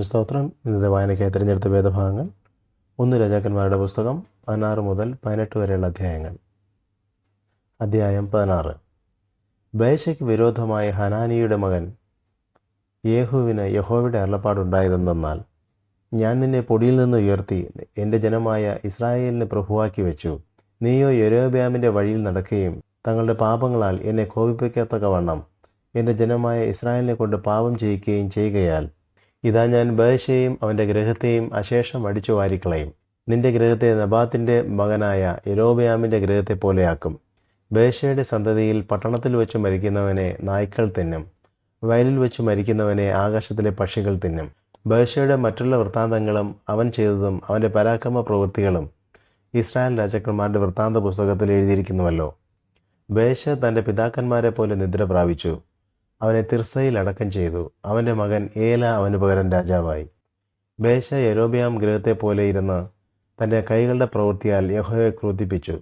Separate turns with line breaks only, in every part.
ദൈവത്തിന് സ്തോത്രം. ഇന്നത്തെ വായനയ്ക്കായി തിരഞ്ഞെടുത്ത വേദഭാഗങ്ങൾ. ഒന്ന് രാജാക്കന്മാരുടെ പുസ്തകം പതിനാറ് മുതൽ പതിനെട്ട് വരെയുള്ള അധ്യായങ്ങൾ. അധ്യായം പതിനാറ്. ബേശയ്ക്ക് വിരോധമായ ഹനാനിയുടെ മകൻ യേഹുവിന് യഹോവയുടെ അരുളപ്പാടുണ്ടായതെന്നാൽ ഞാൻ നിന്നെ പൊടിയിൽ നിന്ന് ഉയർത്തി എന്റെ ജനമായ ഇസ്രായേലിനെ പ്രഭുവാക്കി വെച്ചു. നീയോ യൊരോബ്യാമിന്റെ വഴിയിൽ നടക്കുകയും തങ്ങളുടെ പാപങ്ങളാൽ എന്നെ കോപിപ്പിക്കത്തക്കവണ്ണം എന്റെ ജനമായ ഇസ്രായേലിനെ കൊണ്ട് പാപം ചെയ്യിക്കുകയും ചെയ്യുകയാൽ ഇതാ ഞാൻ ബഹശയും അവന്റെ ഗ്രഹത്തെയും അശേഷം അടിച്ചു വാരിക്കളയും. നിന്റെ ഗ്രഹത്തെ നബാത്തിന്റെ മകനായ യരോബയാമിന്റെ ഗ്രഹത്തെ പോലെയാക്കും. ബേശയുടെ സന്തതിയിൽ പട്ടണത്തിൽ വെച്ച് മരിക്കുന്നവനെ നായ്ക്കൾ തിന്നും. വയലിൽ വെച്ച് മരിക്കുന്നവനെ ആകാശത്തിലെ പക്ഷികൾ തിന്നും. ബേശയുടെ മറ്റുള്ള വൃത്താന്തങ്ങളും അവൻ ചെയ്തതും അവന്റെ പരാക്രമ പ്രവൃത്തികളും ഇസ്രായേൽ രാജാക്കന്മാരുടെ വൃത്താന്ത പുസ്തകത്തിൽ എഴുതിയിരിക്കുന്നുവല്ലോ. ബേശ തന്റെ പിതാക്കന്മാരെ പോലെ നിദ്ര പ്രാപിച്ചു. അവനെ തിർസയിൽ അടക്കം ചെയ്തു. അവന്റെ മകൻ ഏല അവന് പകരം രാജാവായി. ബേശ യരോബിയാം ഗൃഹത്തെ പോലെ ഇരുന്ന് തന്റെ കൈകളുടെ പ്രവൃത്തിയാൽ യഹോയെ ക്രോധിപ്പിച്ചു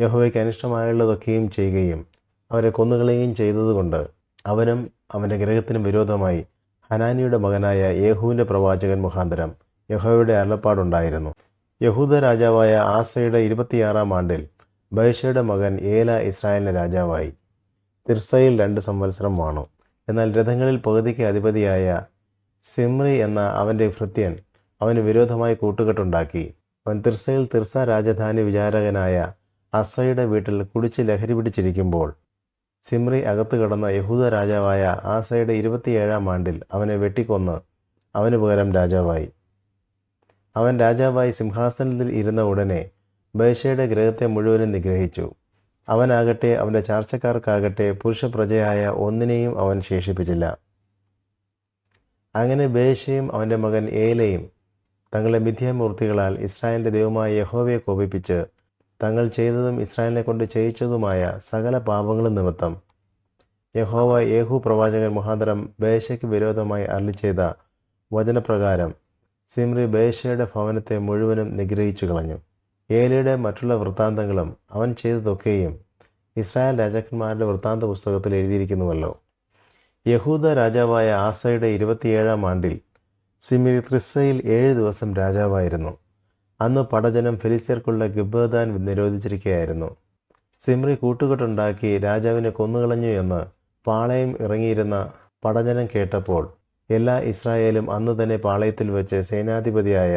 യഹോവയ്ക്ക് അനിഷ്ടമായുള്ളതൊക്കെയും ചെയ്യുകയും അവരെ കൊന്നുകളയുകയും ചെയ്തതുകൊണ്ട് അവനും അവന്റെ ഗ്രഹത്തിനും വിരോധമായി ഹനാനിയുടെ മകനായ യേഹുവിന്റെ പ്രവാചകൻ മുഖാന്തരം യഹോവയുടെ അരുളപ്പാടുണ്ടായിരുന്നു. യഹൂദ രാജാവായ ആസയുടെ ഇരുപത്തിയാറാം ആണ്ടിൽ ബൈഷയുടെ മകൻ ഏല ഇസ്രായേലിന് രാജാവായി. തിർസയിൽ രണ്ട് സംവത്സരം വാണു. എന്നാൽ രഥങ്ങളിൽ പകുതിക്ക് അധിപതിയായ സിമ്രി എന്ന അവന്റെ ഭൃത്യൻ അവന് വിരോധമായി കൂട്ടുകെട്ടുണ്ടാക്കി. അവൻ തിർസയിൽ തിർസ രാജധാനി വിചാരകനായ അസയുടെ വീട്ടിൽ കുടിച്ച് ലഹരി പിടിച്ചിരിക്കുമ്പോൾ സിമ്രി അകത്തു കടന്ന യഹൂദ രാജാവായ ആസയുടെ ഇരുപത്തിയേഴാം ആണ്ടിൽ അവനെ വെട്ടിക്കൊന്ന് അവന് പകരം രാജാവായി. അവൻ രാജാവായി സിംഹാസനത്തിൽ ഇരുന്ന ഉടനെ ബൈഷയുടെ ഗ്രഹത്തെ മുഴുവനും നിഗ്രഹിച്ചു. അവനാകട്ടെ അവന്റെ ചാർച്ചക്കാർക്കാകട്ടെ പുരുഷപ്രജയായ ഒന്നിനെയും അവൻ ശേഷിപ്പിച്ചില്ല. അങ്ങനെ ബേശയും അവന്റെ മകൻ ഏലയും തങ്ങളുടെ മിഥ്യാമൂർത്തികളാൽ ഇസ്രായേലിന്റെ ദൈവമായ യഹോവയെ കോപിപ്പിച്ച് തങ്ങൾ ചെയ്തതും ഇസ്രായേലിനെ കൊണ്ട് ചെയ്യിച്ചതുമായ സകല പാപങ്ങളും നിമിത്തം യഹോവ യേഹു പ്രവാചകൻ മുഖാന്തരം ബേശയ്ക്ക് വിരോധമായി അരളി ചെയ്ത വചനപ്രകാരം സിമ്രി ബേശയുടെ ഭവനത്തെ മുഴുവനും നിഗ്രഹിച്ചു കളഞ്ഞു ഏലയുടെ മറ്റുള്ള വൃത്താന്തങ്ങളും അവൻ ചെയ്തതൊക്കെയും ഇസ്രായേൽ രാജാക്കന്മാരുടെ വൃത്താന്ത പുസ്തകത്തിൽ എഴുതിയിരിക്കുന്നുവല്ലോ. യഹൂദ രാജാവായ ആസയുടെ ഇരുപത്തിയേഴാം ആണ്ടിൽ സിമിരി ത്രിസ്സയിൽ ഏഴ് ദിവസം രാജാവായിരുന്നു. അന്ന് പടജനം ഫിലിസ്തീർക്കുള്ള ഗിബദാൻ നിരോധിച്ചിരിക്കുകയായിരുന്നു. സിമ്രി കൂട്ടുകെട്ടുണ്ടാക്കി രാജാവിനെ കൊന്നുകളഞ്ഞു എന്ന് പാളയം ഇറങ്ങിയിരുന്ന പടജനം കേട്ടപ്പോൾ എല്ലാ ഇസ്രായേലും അന്ന് തന്നെ പാളയത്തിൽ വെച്ച് സേനാധിപതിയായ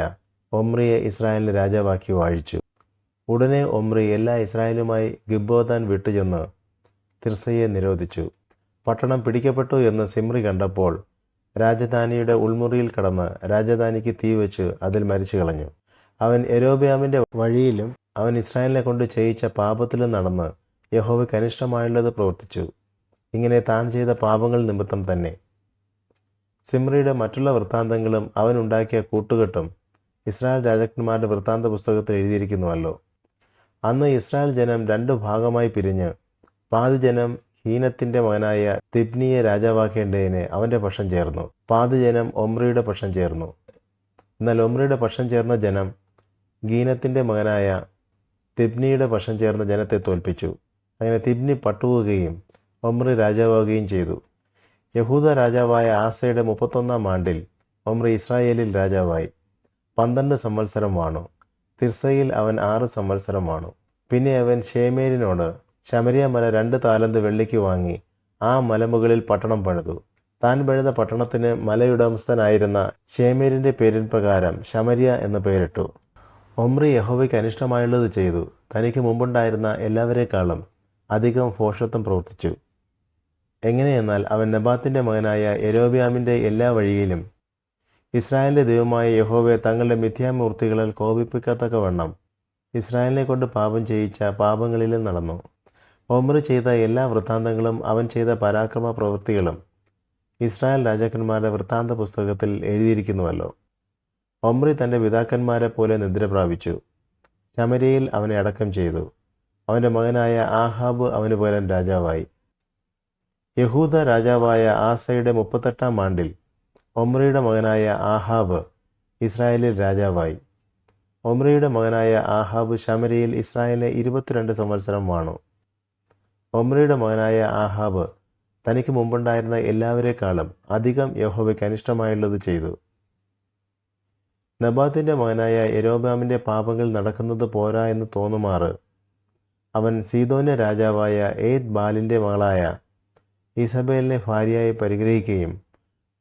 ഒമ്രിയെ ഇസ്രായേലിന് രാജാവാക്കി വാഴിച്ചു. ഉടനെ ഒമ്രി എല്ലാ ഇസ്രായേലുമായി ഗിബോദാൻ വിട്ടുചെന്ന് തിർസയെ നിരോധിച്ചു. പട്ടണം പിടിക്കപ്പെട്ടു എന്ന് സിമ്രി കണ്ടപ്പോൾ രാജധാനിയുടെ ഉൾമുറിയിൽ കടന്ന് രാജധാനിക്ക് തീ വെച്ച് അതിൽ മരിച്ചു കളഞ്ഞു. അവൻ എരോബിയാമിന്റെ വഴിയിലും അവൻ ഇസ്രായേലിനെ കൊണ്ട് ചെയ്യിച്ച പാപത്തിലും നടന്ന് യഹോവയ്ക്ക് അനിഷ്ടമായുള്ളത് പ്രവർത്തിച്ചു. ഇങ്ങനെ താൻ ചെയ്ത പാപങ്ങൾ നിമിത്തം തന്നെ. സിമ്രിയുടെ മറ്റുള്ള വൃത്താന്തങ്ങളും അവൻ ഉണ്ടാക്കിയ കൂട്ടുകെട്ടും ഇസ്രായേൽ രാജാക്കന്മാരുടെ വൃത്താന്ത പുസ്തകത്തിൽ എഴുതിയിരിക്കുന്നുവല്ലോ. അന്ന് ഇസ്രായേൽ ജനം രണ്ടു ഭാഗമായി പിരിഞ്ഞ്. പാതി ജനം ഹീനത്തിന്റെ മകനായ തിബ്നിയെ രാജാവാക്കേണ്ടതിന് അവന്റെ പക്ഷം ചേർന്നു. പാതി ജനം ഒമ്രിയുടെ പക്ഷം ചേർന്നു. എന്നാൽ ഒമ്രിയുടെ പക്ഷം ചേർന്ന ജനം ഗീനത്തിന്റെ മകനായ തിബ്നിയുടെ പക്ഷം ചേർന്ന ജനത്തെ തോൽപ്പിച്ചു. അങ്ങനെ തിബ്നി പട്ടുകയും ഒമ്രി രാജാവാകുകയും ചെയ്തു. യഹൂദ രാജാവായ ആസയുടെ മുപ്പത്തൊന്നാം ആണ്ടിൽ ഒമ്രി ഇസ്രായേലിൽ രാജാവായി. പന്ത്രണ്ട് സംവത്സരം വാണു. തിർസയിൽ അവൻ ആറ് സംവത്സരം വാണു പിന്നെ അവൻ ഷേമേരിനോട് ശമരിയ മല രണ്ട് താലന്ത് വെള്ളിക്ക് വാങ്ങി ആ മലമുകളിൽ പട്ടണം പണിതു. താൻ പണിത പട്ടണത്തിന് മലയുടമസ്ഥനായിരുന്ന ഷേമേരിന്റെ പേരിൻ പ്രകാരം ശമരിയ എന്ന് പേരിട്ടു. ഒമ്രി യഹോവയ്ക്ക് അനിഷ്ടമായുള്ളത് ചെയ്തു. തനിക്ക് മുമ്പുണ്ടായിരുന്ന എല്ലാവരെക്കാളും അധികം ഫോഷത്വം പ്രവർത്തിച്ചു. എങ്ങനെയെന്നാൽ അവൻ നബാത്തിന്റെ മകനായ എരോബിയാമിന്റെ എല്ലാ വഴിയിലും ഇസ്രായേലിന്റെ ദൈവമായ യഹോവയെ തങ്ങളുടെ മിഥ്യാമൂർത്തികളാൽ കോപിപ്പിക്കത്തക്കവണ്ണം ഇസ്രായേലിനെ കൊണ്ട് പാപം ചെയ്യിച്ച പാപങ്ങളിലും നടന്നു. ഒമ്രി ചെയ്ത എല്ലാ വൃത്താന്തങ്ങളും അവൻ ചെയ്ത പരാക്രമ പ്രവൃത്തികളും ഇസ്രായേൽ രാജാക്കന്മാരുടെ വൃത്താന്ത പുസ്തകത്തിൽ എഴുതിയിരിക്കുന്നുവല്ലോ. ഒമ്രി തന്റെ പിതാക്കന്മാരെ പോലെ നിദ്ര പ്രാപിച്ചു. ശമരിയിൽ അവനെ അടക്കം ചെയ്തു. അവന്റെ മകനായ ആഹാബ് അവന് പോലെ രാജാവായി. യഹൂദ രാജാവായ ആസയുടെ മുപ്പത്തെട്ടാം ആണ്ടിൽ ഒമ്രിയുടെ മകനായ ആഹാബ് ഇസ്രായേലിൽ രാജാവായി. ഒമ്രിയുടെ മകനായ ആഹാബ് ശമരയിൽ ഇസ്രായേലിനെ ഇരുപത്തിരണ്ട് സംവത്സരം വാണു. ഒമ്രിയുടെ മകനായ ആഹാബ് തനിക്ക് മുമ്പുണ്ടായിരുന്ന എല്ലാവരെക്കാളും അധികം യഹോവയ്ക്ക് അനിഷ്ടമായുള്ളത് ചെയ്തു. നബാത്തിന്റെ മകനായ എരോബാമിന്റെ പാപങ്ങൾ നടക്കുന്നത് പോരാ എന്ന് തോന്നുമാറ്. അവൻ സീതോന്യ രാജാവായ ഏത് ബാലിന്റെ മകളായ ഇസബേലിനെ ഭാര്യയായി പരിഗ്രഹിക്കുകയും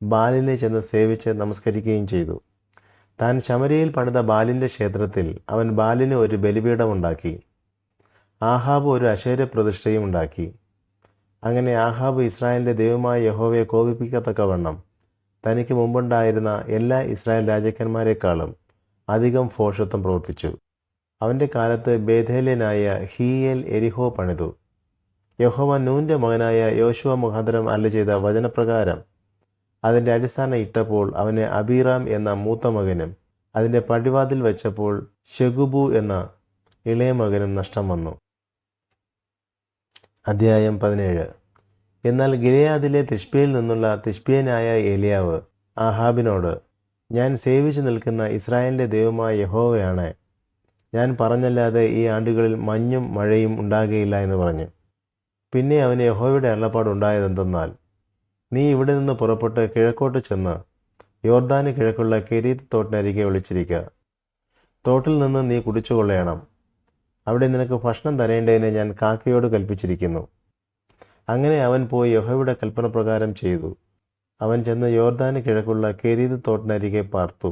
ബാലിനെ ചെന്ന് സേവിച്ച് നമസ്കരിക്കുകയും ചെയ്തു. താൻ ശമരിയിൽ പണിത ബാലിന്റെ ക്ഷേത്രത്തിൽ അവൻ ബാലിന് ഒരു ബലിപീഠമുണ്ടാക്കി ആഹാബ് ഒരു അശേര പ്രതിഷ്ഠയും ഉണ്ടാക്കി. അങ്ങനെ ആഹാബ് ഇസ്രായേലിന്റെ ദൈവമായ യഹോവയെ കോപിപ്പിക്കത്തക്കവണ്ണം തനിക്ക് മുമ്പുണ്ടായിരുന്ന എല്ലാ ഇസ്രായേൽ രാജാക്കന്മാരെക്കാളും അധികം ഫോഷത്വം പ്രവർത്തിച്ചു. അവന്റെ കാലത്ത് ബേധേലിയനായ ഹീയേൽ എരിഹോ പണിതു. യഹോവ നൂന്റെ മകനായ യോശുവ മുഖാന്തരം അല്ല ചെയ്ത വചനപ്രകാരം അതിന്റെ അടിസ്ഥാനം ഇട്ടപ്പോൾ അവന് അബീറാം എന്ന മൂത്ത മകനും അതിന്റെ പടിവാതിൽ വെച്ചപ്പോൾ ഷെഗുബു എന്ന ഇളയ മകനും നഷ്ടം വന്നു. അധ്യായം പതിനേഴ്. എന്നാൽ ഗിലയാദിലെ തിഷ്പിയിൽ നിന്നുള്ള തിഷ്പിയനായ ഏലിയാവ് ആഹാബിനോട് ഞാൻ സേവിച്ചു നിൽക്കുന്ന ഇസ്രായേലിന്റെ ദൈവമായ യഹോവയാണ്. ഞാൻ പറഞ്ഞല്ലാതെ ഈ ആണ്ടുകളിൽ മഞ്ഞും മഴയും ഉണ്ടാകുകയില്ല എന്ന് പറഞ്ഞു. പിന്നെ അവന് യഹോവയുടെ അരുളപ്പാടുണ്ടായതെന്തെന്നാൽ നീ ഇവിടെ നിന്ന് പുറപ്പെട്ട് കിഴക്കോട്ട് ചെന്ന് യോർദാന് കിഴക്കുള്ള കെരീത്ത് തോട്ടിനരികെ ഒളിച്ചിരിക്കുക തോട്ടിൽ നിന്ന് നീ കുടിച്ചുകൊള്ളയണം അവിടെ നിനക്ക് ഭക്ഷണം തരേണ്ടതിന് ഞാൻ കാക്കയോട് കൽപ്പിച്ചിരിക്കുന്നു. അങ്ങനെ അവൻ പോയി യഹോയുടെ കൽപ്പന പ്രകാരം ചെയ്തു. അവൻ ചെന്ന് യോർദാന് കിഴക്കുള്ള കെരീത് തോട്ടിനരികെ പാർത്തു.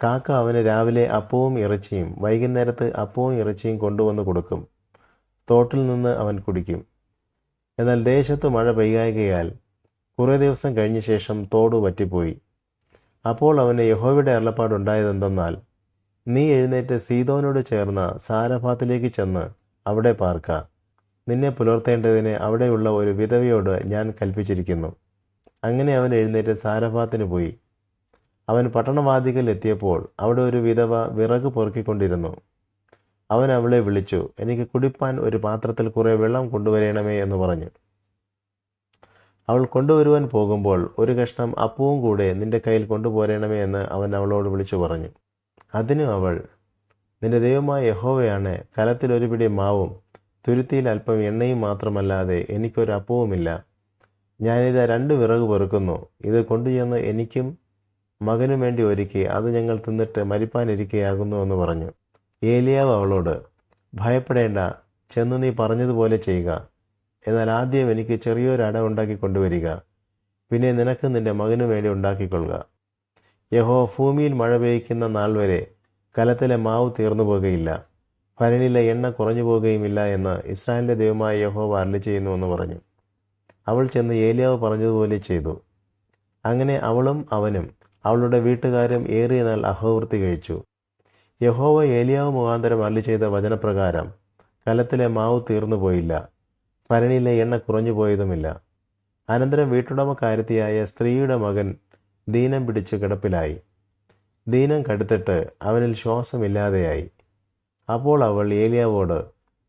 കാക്ക അവന് രാവിലെ അപ്പവും ഇറച്ചിയും വൈകുന്നേരത്ത് അപ്പവും ഇറച്ചിയും കൊണ്ടുവന്ന് കൊടുക്കും. തോട്ടിൽ നിന്ന് അവൻ കുടിക്കും. എന്നാൽ ദേശത്ത് മഴ പെയ്യായകയാൽ കുറേ ദിവസം കഴിഞ്ഞ ശേഷം തോട് വറ്റിപ്പോയി അപ്പോൾ അവന് യഹോവയുടെ അരുളപ്പാടുണ്ടായതെന്തെന്നാൽ നീ എഴുന്നേറ്റ് സീതോനോട് ചേർന്ന സാരഭാത്തിലേക്ക് ചെന്ന് അവിടെ പാർക്ക. നിന്നെ പുലർത്തേണ്ടതിന് അവിടെയുള്ള ഒരു വിധവയോട് ഞാൻ കൽപ്പിച്ചിരിക്കുന്നു. അങ്ങനെ അവൻ എഴുന്നേറ്റ് സാരഭാത്തിന് പോയി. അവൻ പട്ടണവാദികൾ എത്തിയപ്പോൾ അവിടെ ഒരു വിധവ വിറക് പൊറുക്കിക്കൊണ്ടിരുന്നു. അവൻ അവളെ വിളിച്ചു എനിക്ക് കുടിപ്പാൻ ഒരു പാത്രത്തിൽ കുറേ വെള്ളം കൊണ്ടുവരണമേ എന്ന് പറഞ്ഞു. അവൾ കൊണ്ടുവരുവാൻ പോകുമ്പോൾ ഒരു കഷ്ണം അപ്പവും കൂടെ നിന്റെ കയ്യിൽ കൊണ്ടുപോരണമേ എന്ന് അവൻ അവളോട് വിളിച്ചു പറഞ്ഞു. അതിനു അവൾ നിന്റെ ദൈവമായ യഹോവയാണ്. കലത്തിൽ ഒരു പിടി മാവും തുരുത്തിയിൽ അല്പം എണ്ണയും മാത്രമല്ലാതെ എനിക്കൊരു അപ്പവുമില്ല. ഞാനിത് രണ്ട് വിറക് പെറുക്കുന്നു. ഇത് കൊണ്ടുചെന്ന് എനിക്കും മകനും വേണ്ടി ഒരുക്കി അത് ഞങ്ങൾ തിന്നിട്ട് മരിപ്പാനിരിക്കുകയാകുന്നു എന്ന് പറഞ്ഞു. ഏലിയാവ് അവളോട് ഭയപ്പെടേണ്ട. ചെന്ന് നീ പറഞ്ഞതുപോലെ ചെയ്യുക. എന്നാൽ ആദ്യം എനിക്ക് ചെറിയൊരു അട ഉണ്ടാക്കി കൊണ്ടുവരിക. പിന്നെ നിനക്ക് നിന്റെ മകനു വേണ്ടി ഉണ്ടാക്കിക്കൊള്ളുക. യഹോ ഭൂമിയിൽ മഴ പെയ്യ്ക്കുന്ന നാൾ വരെ കലത്തിലെ മാവ് തീർന്നു പോകുകയില്ല. ഭരണിയിലെ എണ്ണ കുറഞ്ഞു പോകുകയുമില്ല എന്ന് ഇസ്രായേലിന്റെ ദൈവമായ യഹോവ അരളി ചെയ്യുന്നു എന്ന് പറഞ്ഞു. അവൾ ചെന്ന് ഏലിയാവ് പറഞ്ഞതുപോലെ ചെയ്തു. അങ്ങനെ അവളും അവനും അവളുടെ വീട്ടുകാരും ഏറിയ നാൾ അഹോവൃത്തി കഴിച്ചു. യഹോവ ഏലിയാവ് മുഖാന്തരം അരളി ചെയ്ത വചനപ്രകാരം കലത്തിലെ മാവ് തീർന്നു പോയില്ല. ഭരണിയിലെ എണ്ണ കുറഞ്ഞു പോയതുമില്ല. അനന്തരം വീട്ടുടമക്കാരത്തിയായ സ്ത്രീയുടെ മകൻ ദീനം പിടിച്ച് കിടപ്പിലായി. ദീനം കടുത്തിട്ട് അവനിൽ ശ്വാസമില്ലാതെയായി. അപ്പോൾ അവൾ ഏലിയാവോട്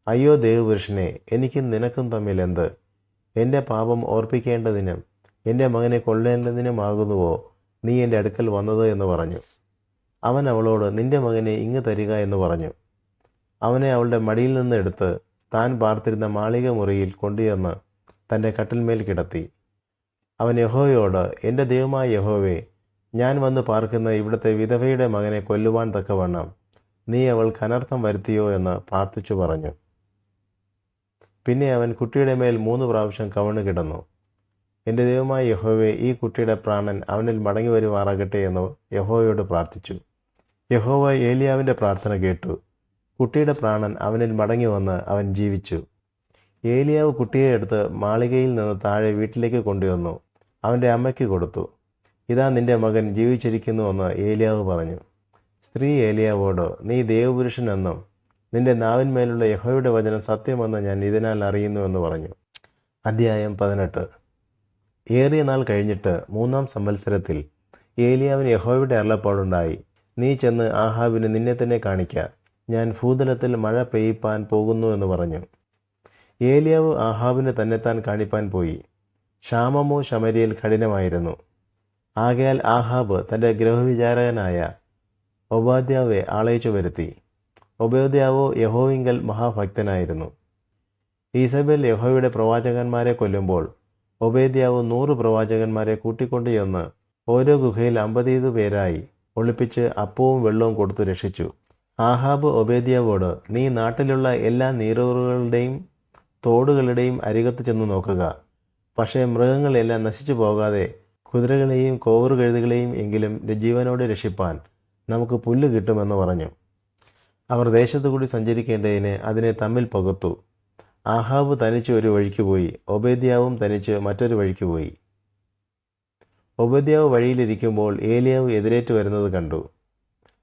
അയ്യോ ദേവപുരുഷനെ എനിക്കും നിനക്കും തമ്മിൽ എന്ത്? എന്റെ പാപം ഓർപ്പിക്കേണ്ടതിനും എന്റെ മകനെ കൊള്ളേണ്ടതിനുമാകുന്നുവോ നീ എന്റെ അടുക്കൽ വന്നത്? എന്ന് പറഞ്ഞു. അവൻ അവളോട് നിന്റെ മകനെ ഇങ്ങ് തരിക എന്ന് പറഞ്ഞു. അവനെ അവളുടെ മടിയിൽ നിന്ന് എടുത്ത് താൻ പാർത്തിരുന്ന മാളിക മുറിയിൽ കൊണ്ടുചെന്ന് തന്റെ കട്ടിൽമേൽ കിടത്തി. അവൻ യഹോയോട് എന്റെ ദൈവമായ യഹോവേ ഞാൻ വന്ന് പാർക്കുന്ന ഇവിടുത്തെ വിധവയുടെ മകനെ കൊല്ലുവാൻ തക്കവണ്ണം നീ അവൾക്ക് അനർത്ഥം വരുത്തിയോ എന്ന് പ്രാർത്ഥിച്ചു പറഞ്ഞു. പിന്നെ അവൻ കുട്ടിയുടെ മേൽ മൂന്ന് പ്രാവശ്യം കവണ് കിടന്നു. എന്റെ ദൈവമായ യഹോവേ ഈ കുട്ടിയുടെ പ്രാണൻ അവനിൽ മടങ്ങി വരുമാറാകട്ടെ എന്ന് യഹോവയോട് പ്രാർത്ഥിച്ചു. യഹോവ ഏലിയാവിന്റെ പ്രാർത്ഥന കേട്ടു. കുട്ടിയുടെ പ്രാണൻ അവനിൽ മടങ്ങി വന്ന് അവൻ ജീവിച്ചു. ഏലിയാവ് കുട്ടിയെ എടുത്ത് മാളികയിൽ നിന്ന് താഴെ വീട്ടിലേക്ക് കൊണ്ടുവന്നു. അവന്റെ അമ്മയ്ക്ക് കൊടുത്തു. ഇതാ നിന്റെ മകൻ ജീവിച്ചിരിക്കുന്നുവെന്ന് ഏലിയാവ് പറഞ്ഞു. സ്ത്രീ ഏലിയാവോട് നീ ദേവപുരുഷൻ എന്നും നിന്റെ നാവിന്മേലുള്ള യഹോയുടെ വചനം സത്യമെന്ന് ഞാൻ ഇതിനാൽ അറിയുന്നുവെന്ന് പറഞ്ഞു. അധ്യായം പതിനെട്ട്. ഏറിയ നാൾ കഴിഞ്ഞിട്ട് മൂന്നാം സംവത്സരത്തിൽ ഏലിയാവിന് യഹോയുടെ അരുളപ്പാടുണ്ടായി. നീ ചെന്ന് ആഹാബിന് നിന്നെ തന്നെ കാണിക്ക. ഞാൻ ഭൂതലത്തിൽ മഴ പെയ്യിപ്പാൻ പോകുന്നു എന്ന് പറഞ്ഞു. ഏലിയാവ് ആഹാബിന് തന്നെത്താൻ കാണിപ്പാൻ പോയി. ക്ഷാമമോ ശമരിയിൽ കഠിനമായിരുന്നു. ആകയാൽ ആഹാബ് തന്റെ ഗ്രഹവിചാരകനായ ഒബാദ്യാവെ ആളയിച്ചു വരുത്തി. ഒബോദ്യാവോ യഹോവിങ്കൽ മഹാഭക്തനായിരുന്നു. ഈസബേൽ യഹോയുടെ പ്രവാചകന്മാരെ കൊല്ലുമ്പോൾ ഒബേദ്യാവ് നൂറ് പ്രവാചകന്മാരെ കൂട്ടിക്കൊണ്ടു ചെന്ന് ഓരോ ഗുഹയിൽ അമ്പതീത് പേരായി ഒളിപ്പിച്ച് അപ്പവും വെള്ളവും കൊടുത്തു രക്ഷിച്ചു. ആഹാബ് ഒബേദ്യാവോട് നീ നാട്ടിലുള്ള എല്ലാ നീറൂറുകളുടെയും തോടുകളുടെയും അരികത്ത് ചെന്ന് നോക്കുക. പക്ഷേ മൃഗങ്ങളെല്ലാം നശിച്ചു പോകാതെ കുതിരകളെയും കോവറുകഴുതുകളെയും എങ്കിലും ജീവനോടെ രക്ഷിപ്പാൻ നമുക്ക് പുല്ല് കിട്ടുമെന്ന് പറഞ്ഞു. അവർ ദേശത്തു കൂടി സഞ്ചരിക്കേണ്ടതിന് അതിനെ തമ്മിൽ പകുത്തു ആഹാബ് തനിച്ച് ഒരു വഴിക്ക് പോയി. ഒബേദ്യാവും തനിച്ച് മറ്റൊരു വഴിക്ക് പോയി. ഒബേദ്യാവ് വഴിയിലിരിക്കുമ്പോൾ ഏലിയാവ് എതിരേറ്റ് വരുന്നത് കണ്ടു.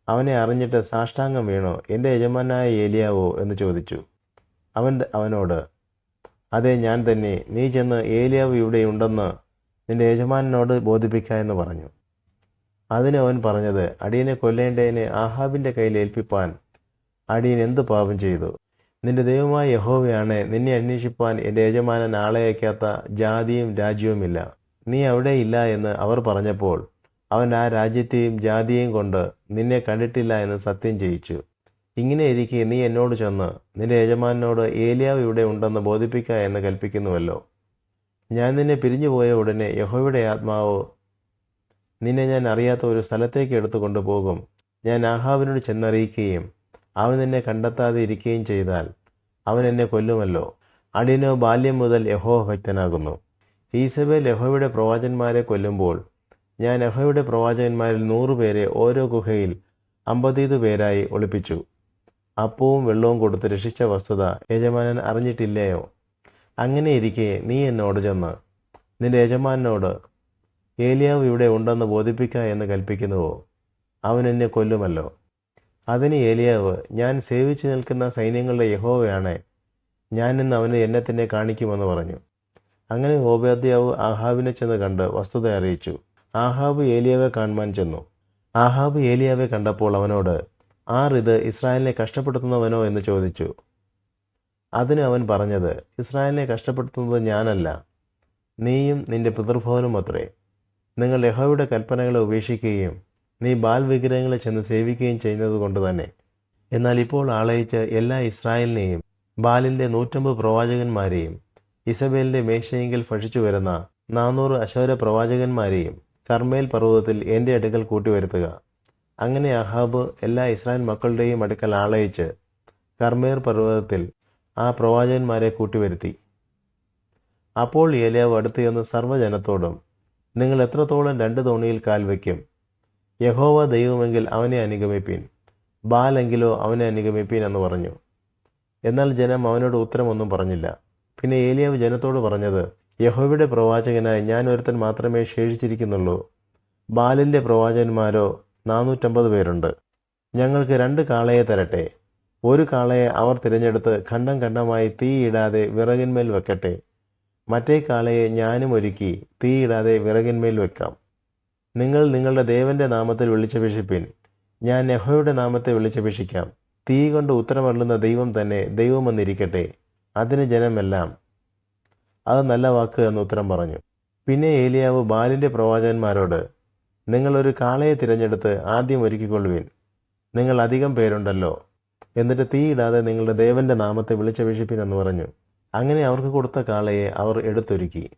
അവനെ അറിഞ്ഞിട്ട് സാഷ്ടാംഗം വീണോ? എന്റെ യജമാനായ ഏലിയാവോ? എന്ന് ചോദിച്ചു. അവൻ അവനോട് അതെ ഞാൻ തന്നെ. നീ ചെന്ന് ഏലിയാവ് ഇവിടെ ഉണ്ടെന്ന് നിന്റെ യജമാനോട് ബോധിപ്പിക്ക എന്ന് പറഞ്ഞു. അതിന് അവൻ പറഞ്ഞത് അടിയനെ കൊല്ലേണ്ടതിനെ ആഹാബിന്റെ കയ്യിൽ ഏൽപ്പിപ്പാൻ അടിയൻ എന്ത് പാപം ചെയ്തു? നിന്റെ ദൈവമായ യഹോവയാണ്. നിന്നെ അന്വേഷിപ്പാൻ എന്റെ യജമാനൻ ആളെ അയക്കാത്ത ജാതിയും രാജ്യവുമില്ല. നീ അവിടെ ഇല്ല എന്ന് അവർ പറഞ്ഞപ്പോൾ അവൻ ആ രാജ്യത്തെയും ജാതിയെയും കൊണ്ട് നിന്നെ കണ്ടിട്ടില്ല എന്ന് സത്യം ചെയ്യിച്ചു. ഇങ്ങനെ ഇരിക്കെ നീ എന്നോട് ചെന്ന് നിന്റെ യജമാനോട് ഏലിയാവ് ഇവിടെ ഉണ്ടെന്ന് ബോധിപ്പിക്ക എന്ന് കൽപ്പിക്കുന്നുവല്ലോ. ഞാൻ നിന്നെ പിരിഞ്ഞുപോയ ഉടനെ യഹോയുടെ ആത്മാവ് നിന്നെ ഞാൻ അറിയാത്ത ഒരു സ്ഥലത്തേക്ക് എടുത്തു കൊണ്ടുപോകും. ഞാൻ ആഹാവിനോട് ചെന്നറിയിക്കുകയും അവൻ നിന്നെ കണ്ടെത്താതെ ഇരിക്കുകയും ചെയ്താൽ അവൻ എന്നെ കൊല്ലുമല്ലോ. അടിനോ ബാല്യം മുതൽ യഹോ ഭക്തനാകുന്നു. ഈസബേൽ യഹോയുടെ പ്രവാചന്മാരെ കൊല്ലുമ്പോൾ ഞാൻ യഹോയുടെ പ്രവാചകന്മാരിൽ നൂറുപേരെ ഓരോ ഗുഹയിൽ അമ്പതീത് പേരായി ഒളിപ്പിച്ചു. അപ്പവും വെള്ളവും കൊടുത്ത് രക്ഷിച്ച വസ്തുത യജമാനൻ അറിഞ്ഞിട്ടില്ലയോ? അങ്ങനെ ഇരിക്കെ നീ എന്നോട് ചെന്ന് നിന്റെ യജമാനോട് ഏലിയാവ് ഇവിടെ ഉണ്ടെന്ന് ബോധിപ്പിക്ക എന്ന് കൽപ്പിക്കുന്നുവോ? അവൻ എന്നെ കൊല്ലുമല്ലോ. അതിന് ഏലിയാവ് ഞാൻ സേവിച്ചു നിൽക്കുന്ന സൈന്യങ്ങളുടെ യഹോവയാണ്. ഞാൻ ഇന്ന് അവന് എന്നെ തന്നെ കാണിക്കുമെന്ന് പറഞ്ഞു. അങ്ങനെ ഓബദ്യാവ് ആഹാബിനെ ചെന്ന് കണ്ട് വസ്തുത അറിയിച്ചു. ആഹാബ് ഏലിയാവെ കാണുവാൻ ചെന്നു. ആഹാബ് ഏലിയാവെ കണ്ടപ്പോൾ അവനോട് ആർ ഇത് ഇസ്രായേലിനെ കഷ്ടപ്പെടുത്തുന്നവനോ? എന്ന് ചോദിച്ചു. അതിന് അവൻ പറഞ്ഞത് ഇസ്രായേലിനെ കഷ്ടപ്പെടുത്തുന്നത് ഞാനല്ല. നീയും നിന്റെ പിതൃഭവനും അത്രേ. നിങ്ങൾ യഹോയുടെ കൽപ്പനകളെ ഉപേക്ഷിക്കുകയും നീ ബാൽ വിഗ്രഹങ്ങളെ ചെന്ന് സേവിക്കുകയും ചെയ്യുന്നത് കൊണ്ട് തന്നെ. എന്നാൽ ഇപ്പോൾ ആളയിച്ച് എല്ലാ ഇസ്രായേലിനെയും ബാലിന്റെ നൂറ്റമ്പത് പ്രവാചകന്മാരെയും ഇസബേലിന്റെ മേശയെങ്കിൽ ഭക്ഷിച്ചു വരുന്ന നാനൂറ് അശോര പ്രവാചകന്മാരെയും കർമ്മേൽ പർവതത്തിൽ എന്റെ അടുക്കൽ കൂട്ടിവരുത്തുക. അങ്ങനെ അഹാബ് എല്ലാ ഇസ്രായേൽ മക്കളുടെയും അടുക്കൽ ആളയിച്ച് കർമ്മേർ പർവതത്തിൽ ആ പ്രവാചകന്മാരെ കൂട്ടിവരുത്തി. അപ്പോൾ ഏലിയാവ് അടുത്ത് ചെന്ന് സർവജനത്തോടും നിങ്ങൾ എത്രത്തോളം രണ്ട് തോണിയിൽ കാൽ വയ്ക്കും? യഹോവ ദൈവമെങ്കിൽ അവനെ അനുഗമിപ്പീൻ ബാലെങ്കിലോ അവനെ അനുഗമിപ്പീൻ എന്ന് പറഞ്ഞു. എന്നാൽ ജനം അവനോട് ഉത്തരമൊന്നും പറഞ്ഞില്ല. പിന്നെ ഏലിയാവ് ജനത്തോട് പറഞ്ഞത് യഹോവയുടെ പ്രവാചകനായി ഞാൻ ഒരുത്തൻ മാത്രമേ ശേഷിച്ചിരിക്കുന്നുള്ളൂ. ബാലിന്റെ പ്രവാചകന്മാരോ? നാനൂറ്റമ്പത് പേരുണ്ട്. ഞങ്ങൾക്ക് രണ്ട് കാളയെ തരട്ടെ. ഒരു കാളയെ അവർ തിരഞ്ഞെടുത്ത് ഖണ്ഡം ഖണ്ഡമായി തീയിടാതെ വിറകിന്മേൽ വെക്കട്ടെ. മറ്റേ കാളയെ ഞാനും ഒരുക്കി തീയിടാതെ വിറകിന്മേൽ വെക്കാം. നിങ്ങൾ നിങ്ങളുടെ ദേവന്റെ നാമത്തിൽ വിളിച്ചപേക്ഷിപ്പിൻ. ഞാൻ നെഹോയുടെ നാമത്തെ വിളിച്ചപേക്ഷിക്കാം. തീ കൊണ്ട് ഉത്തരമല്ലുന്ന ദൈവം തന്നെ ദൈവമെന്നിരിക്കട്ടെ. അതിന് ജനമെല്ലാം അത് നല്ല വാക്ക് എന്ന് ഉത്തരം പറഞ്ഞു. പിന്നെ ഏലിയാവ് ബാലിന്റെ പ്രവാചകന്മാരോട് നിങ്ങളൊരു കാളയെ തിരഞ്ഞെടുത്ത് ആദ്യം ഒരുക്കിക്കൊള്ളുവിൻ. നിങ്ങൾ അധികം പേരുണ്ടല്ലോ. എന്നിട്ട് തീയിടാതെ നിങ്ങളുടെ ദേവന്റെ നാമത്തെ വിളിച്ചപേക്ഷിപ്പിൻ എന്ന് പറഞ്ഞു. അങ്ങനെ അവർക്ക് കൊടുത്ത കാളയെ അവർ എടുത്തൊരുക്കി.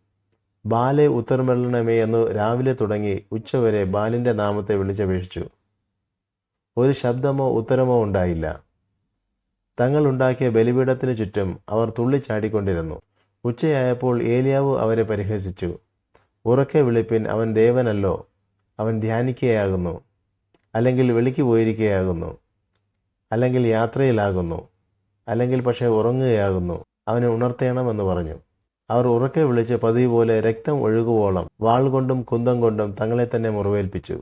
ബാലെ ഉത്തരമരണമേ എന്ന് രാവിലെ തുടങ്ങി ഉച്ചവരെ ബാലിന്റെ നാമത്തെ വിളിച്ചപേക്ഷിച്ചു. ഒരു ശബ്ദമോ ഉത്തരമോ ഉണ്ടായില്ല. തങ്ങൾ ഉണ്ടാക്കിയ ബലിപീഠത്തിന് ചുറ്റും അവർ തുള്ളിച്ചാടിക്കൊണ്ടിരുന്നു. ഉച്ചയായപ്പോൾ ഏലിയാവ് അവരെ പരിഹസിച്ചു. ഉറക്കെ വിളിപ്പിൻ അവൻ ദേവനല്ലോ അവൻ ധ്യാനിക്കുകയാകുന്നു അല്ലെങ്കിൽ വെളിക്ക് പോയിരിക്കുകയാകുന്നു അല്ലെങ്കിൽ യാത്രയിലാകുന്നു അല്ലെങ്കിൽ പക്ഷേ ഉറങ്ങുകയാകുന്നു അവനെ ഉണർത്തേണമെന്ന് പറഞ്ഞു. അവർ ഉറക്കെ വിളിച്ച് പതിവ് പോലെ രക്തം ഒഴുകുവോളം വാൾ കൊണ്ടും കുന്തം കൊണ്ടും തങ്ങളെ തന്നെ മുറിവേൽപ്പിച്ചു.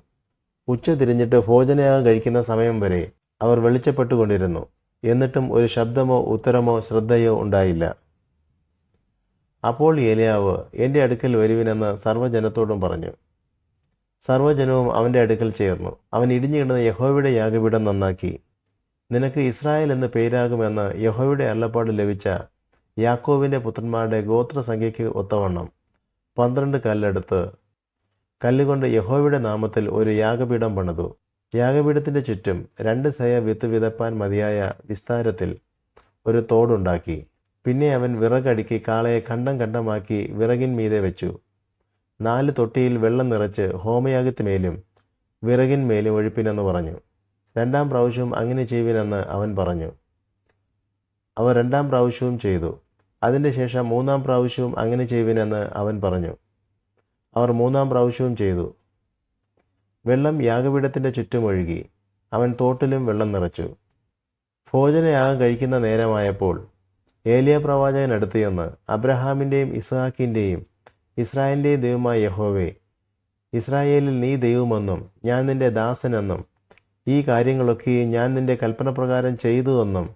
ഉച്ച തിരിഞ്ഞിട്ട് ഭോജനയാഗം കഴിക്കുന്ന സമയം വരെ അവർ വെളിച്ചപ്പെട്ടുകൊണ്ടിരുന്നു. എന്നിട്ടും ഒരു ശബ്ദമോ ഉത്തരമോ ശ്രദ്ധയോ ഉണ്ടായില്ല. അപ്പോൾ ഏലിയാവ് എന്റെ അടുക്കൽ വരുവിനെന്ന് സർവജനത്തോടും പറഞ്ഞു. സർവജനവും അവന്റെ അടുക്കൽ ചേർന്നു. അവൻ ഇടിഞ്ഞു യഹോവയുടെ യാഗപീഠം നന്നാക്കി. നിനക്ക് ഇസ്രായേൽ എന്ന് പേരാകുമെന്ന് യഹോവയുടെ അള്ളപ്പാട് ലഭിച്ച യാക്കോവിന്റെ പുത്രന്മാരുടെ ഗോത്രസംഖ്യയ്ക്ക് ഒത്തവണ്ണം. പന്ത്രണ്ട് കല്ലെടുത്ത് കല്ലുകൊണ്ട് യഹോവയുടെ നാമത്തിൽ ഒരു യാഗപീഠം പണിതു. യാഗപീഠത്തിന്റെ ചുറ്റും രണ്ട് സയ വിത്ത് വിതപ്പാൻ മതിയായ വിസ്താരത്തിൽ ഒരു തോടുണ്ടാക്കി. പിന്നെ അവൻ വിറകടുക്കി കാളയെ കണ്ടം കണ്ടമാക്കി വിറകിൻ മീതെ വെച്ചു. നാല് തൊട്ടിയിൽ വെള്ളം നിറച്ച് ഹോമയാഗത്തിന്മേലും വിറകിന്മേലും ഒഴിപ്പിനെന്ന് പറഞ്ഞു. രണ്ടാം പ്രാവശ്യവും അങ്ങനെ ചെയ്യുവിനെന്ന് അവൻ പറഞ്ഞു. അവർ രണ്ടാം പ്രാവശ്യവും ചെയ്തു. അതിന്റെ ശേഷം മൂന്നാം പ്രാവശ്യവും അങ്ങനെ ചെയ്യുവിനെന്ന് അവൻ പറഞ്ഞു. അവർ മൂന്നാം പ്രാവശ്യവും ചെയ്തു. വെള്ളം യാഗപീഠത്തിന്റെ ചുറ്റും ഒഴുകി. അവൻ തോട്ടിലും വെള്ളം നിറച്ചു. ഭോജനയാഗം കഴിക്കുന്ന നേരമായപ്പോൾ ഏലിയ പ്രവാചകൻ അടുത്ത് ചെന്ന് അബ്രഹാമിന്റെയും ഇസ്ഹാക്കിന്റെയും ഇസ്രായേലിന്റെയും ദൈവമായ യഹോവേ ഇസ്രായേലിൽ നീ ദൈവമെന്നും ഞാൻ നിന്റെ ദാസനെന്നും ഈ കാര്യങ്ങളൊക്കെയും ഞാൻ നിന്റെ കൽപ്പനപ്രകാരം ചെയ്തുവെന്നും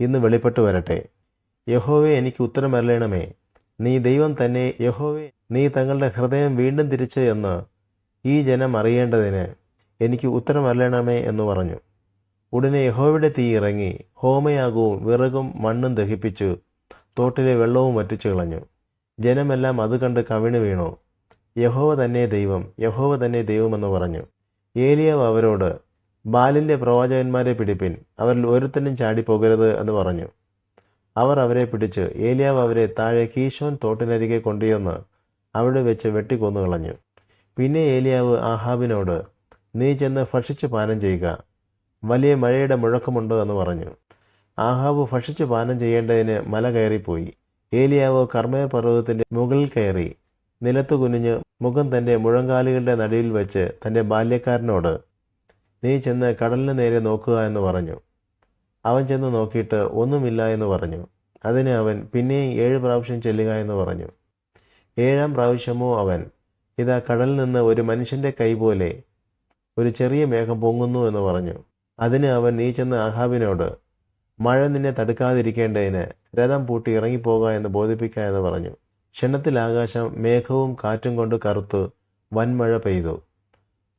ഇന്ന് വെളിപ്പെട്ടു വരട്ടെ. യഹോവേ എനിക്ക് ഉത്തരമരളണമേ. നീ ദൈവം തന്നെ യഹോവേ നീ തങ്ങളുടെ ഹൃദയം വീണ്ടും തിരിച്ച് എന്ന് ഈ ജനം അറിയേണ്ടതിന് എനിക്ക് ഉത്തരമരളയണമേ എന്ന് പറഞ്ഞു. ഉടനെ യഹോവയുടെ തീ ഇറങ്ങി ഹോമയാഗവും വിറകും മണ്ണും ദഹിപ്പിച്ചു. തോട്ടിലെ വെള്ളവും വറ്റിച്ചു കളഞ്ഞു. ജനമെല്ലാം അത് കണ്ട് കവിണ് വീണു. യഹോവ തന്നെ ദൈവം യഹോവ തന്നെ ദൈവമെന്ന് പറഞ്ഞു. ഏലിയാവ് അവരോട് ബാലിന്റെ പ്രവാചകന്മാരെ പിടിപ്പിൻ അവരിൽ ഒരുത്തനും ചാടിപ്പോകരുത് എന്ന് പറഞ്ഞു. അവർ അവരെ പിടിച്ച് ഏലിയാവ് അവരെ താഴെ കീശോൻ തോട്ടിനരികെ കൊണ്ടുചെന്ന് അവിടെ വെച്ച് വെട്ടിക്കൊന്നു കളഞ്ഞു പിന്നെ ഏലിയാവ് ആഹാബിനോട് നീ ചെന്ന് ഭക്ഷിച്ച് പാനം ചെയ്യുക. വലിയ മഴയുടെ മുഴക്കമുണ്ട് എന്ന് പറഞ്ഞു. ആഹാബ് ഭക്ഷിച്ചു പാനം ചെയ്യേണ്ടതിന് മല കയറിപ്പോയി. ഏലിയാവ് കർമ്മേർ പർവതത്തിന്റെ മുകളിൽ കയറി നിലത്തു കുനിഞ്ഞ് മുഖം തന്റെ മുഴങ്കാലുകളുടെ നടിയിൽ വെച്ച് തന്റെ ബാല്യക്കാരനോട് നീ ചെന്ന് കടലിന് നേരെ നോക്കുക എന്ന് പറഞ്ഞു. അവൻ ചെന്ന് നോക്കിയിട്ട് ഒന്നുമില്ല എന്ന് പറഞ്ഞു. അതിന് അവൻ പിന്നെയും ഏഴ് പ്രാവശ്യം ചെല്ലുക എന്ന് പറഞ്ഞു. ഏഴാം പ്രാവശ്യമോ അവൻ ഇതാ കടലിൽ നിന്ന് ഒരു മനുഷ്യന്റെ കൈ പോലെ ഒരു ചെറിയ മേഘം പൊങ്ങുന്നു എന്ന് പറഞ്ഞു. അതിന് അവൻ നീ ചെന്ന് അഹാബിനോട് മഴ നിന്നെ തടുക്കാതിരിക്കേണ്ടതിന് രഥം പൂട്ടി ഇറങ്ങിപ്പോക എന്ന് ബോധിപ്പിക്കുക എന്ന് പറഞ്ഞു. ക്ഷണത്തിൽ ആകാശം മേഘവും കാറ്റും കൊണ്ട് കറുത്ത് വൻമഴ പെയ്തു.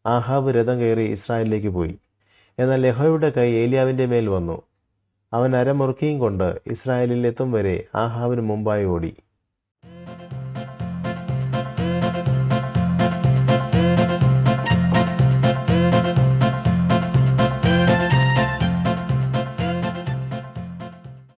ആഹാബ് രഥം കയറി ഇസ്രായേലിലേക്ക് പോയി. എന്നാൽ യഹോയുടെ കൈ ഏലിയാവിന്റെ മേൽ വന്നു. അവൻ അരമുറുക്കിയും കൊണ്ട് ഇസ്രായേലിൽ എത്തും വരെ ആഹാബിന് മുമ്പായി ഓടി.